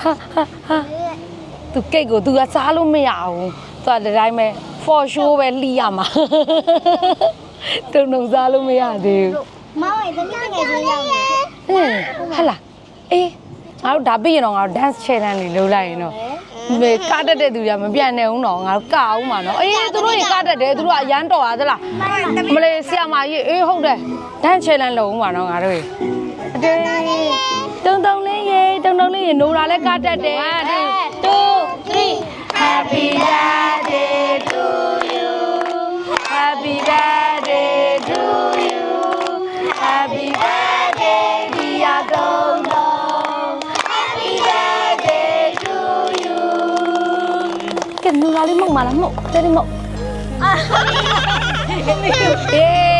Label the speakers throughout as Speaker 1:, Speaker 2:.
Speaker 1: ဟာဟာဟာသူကိတ်ကိုသူကစားလို့မရဘူးသူကဒီတိုင်းပဲ for show ပဲလှီးရမှာတုံတုံစားလို့မရသေးဘူး
Speaker 2: မောင်ရဲ့သမီးငယ်ချင်းရောက်နေ
Speaker 1: ဟင်းဟလာအေးငါတို့ဒါပြီးရင်တော့ငါတို့ dance challenge လေးလုပ်လိုက်ရင်တော့မေကတတ်တဲ့သူတွေကမပြတ်နိုင်ဘူးတော့ငါတို့ကအောင်မှာနော်အေးသူတို့တွေကတတ်တယ်သူတို့ကအရန်တော်ရသလားမလေးဆရာမကြီးအေးဟုတ်တယ် dance challenge လုပ်ဦးမှာနော်ငါတို့ရေအတေးတုံတုံလေး ရေတုံတုံလေးရေနိုးတာလည်းကတတ်တယ်1 2 3 Happy birthday to you Happy birthday to you Happy birthday dear Dong Dong Happy birthday to you ကဲနူလာလေးမှုတ်မလားမှုတ်တဲလေးမှုတ်ယေ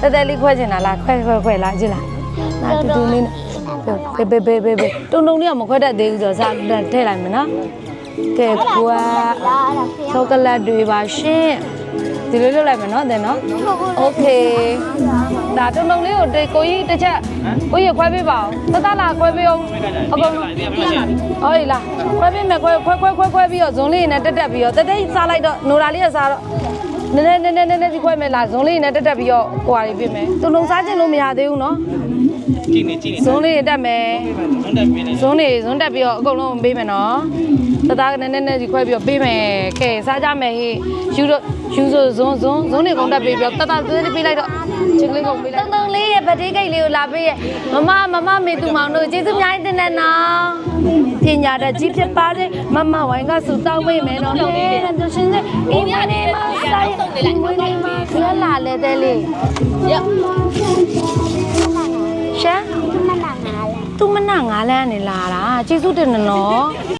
Speaker 1: တဲတဲလေးခွဲချင်တာလားခွဲခွဲခွဲလာကြည့်လားလာတူတူလေးနဲ့ဘေဘေဘေဘေဘေတုံတုံလေးကမခွဲတတ်သေးဘူးဆိုတော့စားထည့်လိုက်မယ်နော်ကဲကွာ
Speaker 2: လားအဲ့ဒါဖေး
Speaker 1: ချောကလက်တွေပါရှင် ဒီလိုလုပ်လိုက်မယ်နော်တဲ့နော်โอเคဒါတုံတုံလေးကိုတေကိုကြီးတစ်ချက်ကိုကြီးခွဲပေးပါအောင်တတလာခွဲပေးအောင်အကုန်လုံးဟုတ်ပြီလားခွဲပေးမယ်ခွဲခွဲခွဲခွဲခွဲပြီးတော့ဇွန်လေးနဲ့တက်တက်ပြီးတော့တက်တက်စားလိုက်တော့နိုရာလေးကစားတော့နည်းနည်းနည်းနည်းနည်းနည်းဒီခွဲမယ်လားဇွန်လေးနဲ့တက်တက်ပြီးတော့ဟိုဟာလေးပြမယ်တုံတုံစားခြင်းလို့မရသေးဘူးနော်
Speaker 3: ကြည့်နေကြည့်နေ
Speaker 1: ဇွန်လေးတက်မယ်
Speaker 3: ဟုတ်တယ်ပြင်းနေ
Speaker 1: ဇွန်းနေဇွန်းတက်ပြီးတော့အကုန်လုံးပေးမယ်နော်တသားကနည်းနည်းနည်းကြီးခွဲပြီးတော့ပေးမယ်ကဲစားကြမယ်ဟေးယူတော့ယူဆိုဇွန်းဇွန်းဇွန်းနေကုန်တက်ပြီးပြီးတော့တသားသေးလေးပေးလိုက်တော့ချင်းကလေးကုန်ပေးလိုက်တုံတုံလေးရဲ့ဗတိကိတ်လေးကိုလာပေးရဲ့မမမမမေသူမောင်တို့ကျေးဇူးအများကြီးတင်တယ်နော်ပညာတတ်ကြီးဖြစ်ပါတယ်မမဝိုင်းကဆူတောင်းပေးမယ်နော်ဟဲ့တို့ရှင်စေအိမ်မနေမဆိုင်အိမ်မနေမဆက်လာလေတဲ့လေးရော ရှာ
Speaker 2: မနာငါလား
Speaker 1: သူမနငါးလန်းနေလာတာကျေးဇူးတင်တယ်နော်